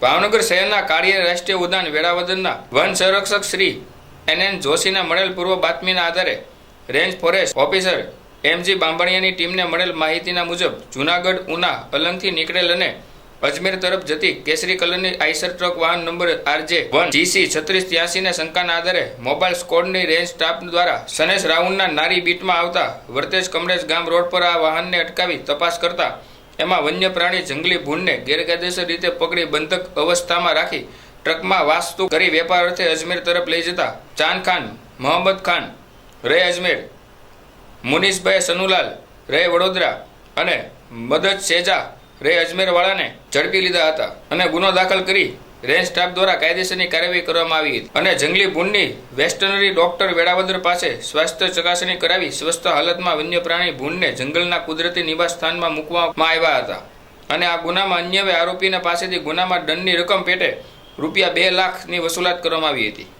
ભાવનગર શહેરના કાર્ય રાષ્ટ્રીય ઉદ્યાન વેળાવદરના વન સંરક્ષક શ્રી એન એન જોશીના મળેલ પૂર્વ બાતમીના આધારે range forest officer M G બાંભણિયાની ટીમને મળેલ માહિતીના મુજબ જુનાગઢ, ઉના, અલંગથી નીકળેલ અને અજમેર તરફ જતી કેસરી કલરની આઈસર ટ્રક વાહન number R J one G C છત્રીસ ત્યાસીને શંકાના આધારે મોબાઈલ સ્કોડની રેન્જ સ્ટાફ દ્વારા સનેશ રાઉન્ડના નારી બીટમાં આવતા વર્તેજ કમરેજ ગામ રોડ પર આ વાહનને અટકાવી તપાસ કરતા એમાં વન્ય પ્રાણી જંગલી ભૂંડને ગેરકાયદેસર રીતે પકડી બંધક અવસ્થામાં રાખી ટ્રકમાં વાસ્તુ કરી વેપાર અર્થે અજમેર તરફ લઈ જતા ચાંદ ખાન, મોહમ્મદ ખાન, રે અજમેર, મુનિષભાઈ સનુલાલ, રે વડોદરા અને મદદ શેજા રે અજમેરવાળાને ઝડપી લીધા હતા અને ગુનો દાખલ કરી રેન્જ સ્ટાફ દ્વારા કાયદેસરની કાર્યવાહી કરવામાં આવી હતી. અને જંગલી ભૂંડની વેસ્ટનરી ડોક્ટર વેળાવદર પાસે સ્વાસ્થ્ય ચકાસણી કરાવી સ્વસ્થ હાલતમાં વન્ય પ્રાણી ભૂંડને જંગલના કુદરતી નિવાસ સ્થાનમાં મૂકવામાં આવ્યા હતા. અને આ ગુનામાં અન્ય આરોપીના પાસેથી ગુનામાં દંડની રકમ પેટે રૂપિયા બે લાખની વસૂલાત કરવામાં આવી હતી.